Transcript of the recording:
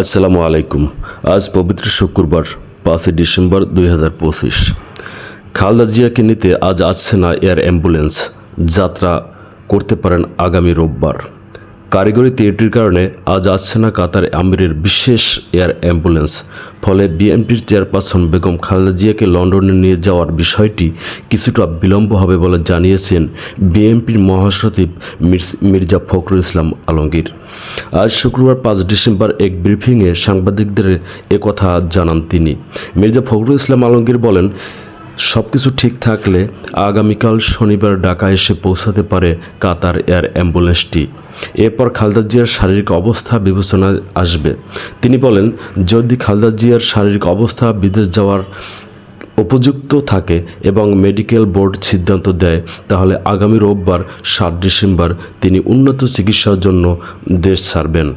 আসসালামু আলাইকুম। আজ পবিত্র শুক্রবার, পাঁচই ডিসেম্বর দুই হাজার পঁচিশ। খালদা জিয়াকে নিতে আজ আসছে না এয়ার অ্যাম্বুলেন্স। যাত্রা করতে পারেন আগামী রোববার। কারিগরি ত্রুটির কারণে আজ আসছে না কাতার আমিরের বিশেষ এয়ার অ্যাম্বুলেন্স। ফলে বিএনপির চেয়ারপারসন বেগম খালেদা জিয়াকে লন্ডনে নিয়ে যাওয়ার বিষয়টি কিছুটা বিলম্ব হবে বলে জানিয়েছেন বিএনপির মহাসচিব মির্জা ফখরুল ইসলাম আলমগীর। আজ শুক্রবার পাঁচ ডিসেম্বর এক ব্রিফিংয়ে সাংবাদিকদের একথা জানান তিনি। মির্জা ফখরুল ইসলাম আলমগীর বলেন সব কিছু ঠিক থাকলে আগামীকাল শনিবার ঢাকা এসে পৌঁছাতে পারে কাতার এয়ার অ্যাম্বুলেন্সটি। এরপর খালদা জিয়ার শারীরিক অবস্থা বিবেচনায় আসবে। তিনি বলেন, যদি খালদা জিয়ার শারীরিক অবস্থা বিদেশ যাওয়ার উপযুক্ত থাকে এবং মেডিকেল বোর্ড সিদ্ধান্ত দেয়, তাহলে আগামী রোববার সাত ডিসেম্বর তিনি উন্নত চিকিৎসার জন্য দেশ ছাড়বেন।